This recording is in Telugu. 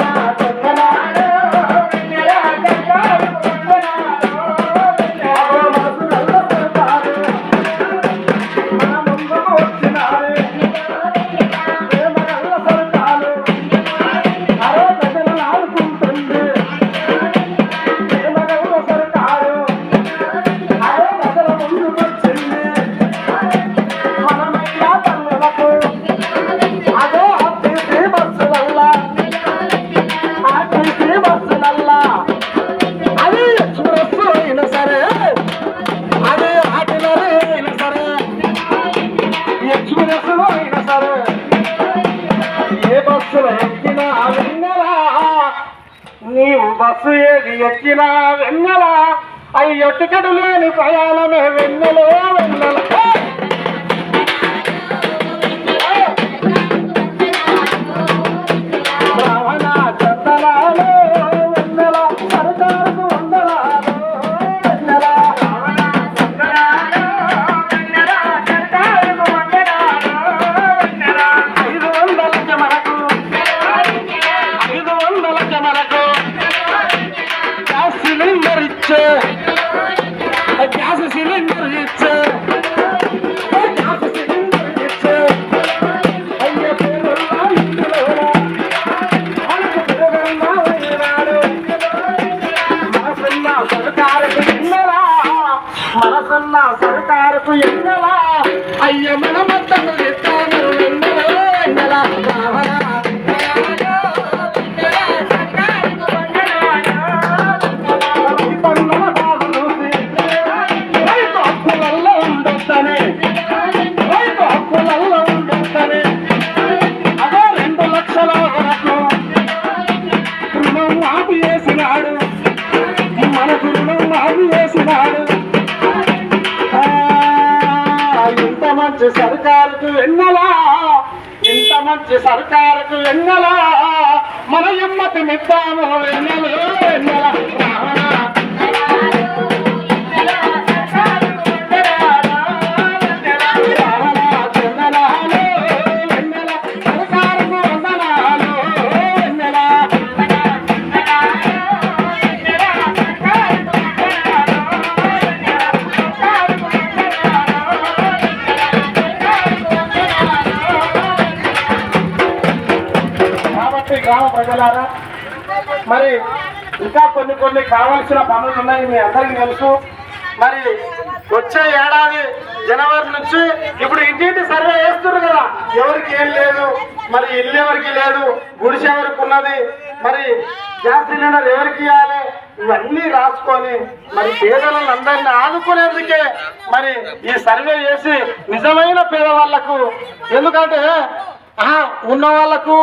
না నీవు బస్సు ఏది ఎక్కినా వెన్నెల? అయ్యో టికెట్ లేని ప్రయాణమే వెన్నెలో వెన్నెల? పేరున్నా ఇందులోనా మనకు పెరుగన్నా ఈనాడు మనసున్న సర్కారుకు ఎన్నలా మనసున్న సర్కారుకు ఎన్నలా అయ్య మన మద్దతు ఇస్తాను ఎన్నెలా ఎన్నెలా మాపు చేసినాడు మనకు రుణం మాపు చేసినాడు ఇంత మంచి సర్కారుకు ఎన్నలా ఇంత మంచి సర్కారుకు ఎన్నలా మన ఎమ్మకు మిత్తాము ఎన్నలు ఎన్నలా గ్రామ ప్రజలారా మరి ఇంకా కొన్ని కొన్ని కావాల్సిన పనులు ఉన్నాయి మీ అందరికీ తెలుసు. మరి వచ్చే ఏడాది జనవరి నుంచి ఇప్పుడు ఇంటింటి సర్వే వేస్తున్నారు కదా ఎవరికి ఏం లేదు మరి ఇల్లు ఎవరికి లేదు గుడిసె ఎవరికి ఉన్నది మరి గ్యాస్ సిలిండర్ ఎవరికి ఇవ్వాలి ఇవన్నీ రాసుకొని మరి పేదలను అందరినీ ఆదుకునేందుకే మరి ఈ సర్వే చేసి నిజమైన పేదవాళ్ళకు ఎందుకంటే ఉన్న వాళ్ళకు